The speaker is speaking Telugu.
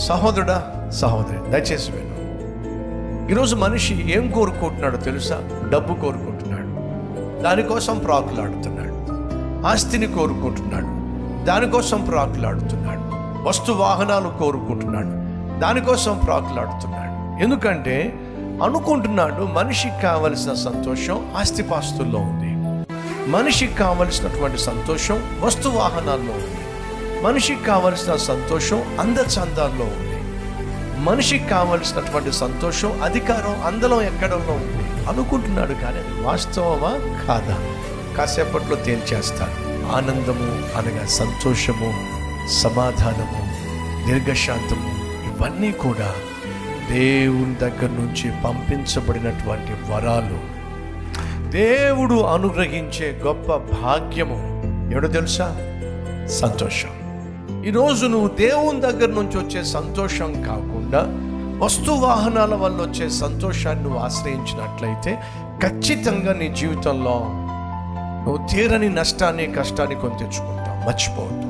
సహోదరుడా సహోదరి దయచేసి విను. ఈరోజు మనిషి ఏం కోరుకుంటున్నాడో తెలుసా? డబ్బు కోరుకుంటున్నాడు. దానికోసం ప్రాకులాడుతున్నాడు. ఆస్తిని కోరుకుంటున్నాడు. దానికోసం ప్రాకులాడుతున్నాడు. వస్తు వాహనాలు కోరుకుంటున్నాడు. దానికోసం ప్రాకులాడుతున్నాడు. ఎందుకంటే అనుకుంటున్నాడు మనిషికి కావలసిన సంతోషం ఆస్తిపాస్తుల్లో ఉంది. మనిషికి కావలసినటువంటి సంతోషం వస్తు వాహనాల్లో ఉంది. మనిషికి కావలసిన సంతోషం అందచందాల్లో ఉంది. మనిషికి కావలసినటువంటి సంతోషం అధికారం అందలం ఎక్కడంలో ఉంది? అనుకుంటున్నాడు కానీ అది వాస్తవమా? కాదా? కాసేపట్లో తేల్చేస్తాడు ఆనందము అనగా సంతోషము సమాధానము దీర్ఘశాంతము ఇవన్నీ కూడా దేవుని దగ్గర నుంచి పంపించబడినటువంటి వరాలు. దేవుడు అనుగ్రహించే గొప్ప భాగ్యము ఎవడో తెలుసా? సంతోషం. ఈరోజు నువ్వు దేవుని దగ్గర నుంచి వచ్చే సంతోషం కాకుండా వస్తు వాహనాల వల్ల వచ్చే సంతోషాన్ని నువ్వు ఆశ్రయించినట్లయితే ఖచ్చితంగా నీ జీవితంలో నువ్వు తీరని నష్టాన్ని కష్టాన్ని కొని తెచ్చుకుంటావు మర్చిపోవద్దు.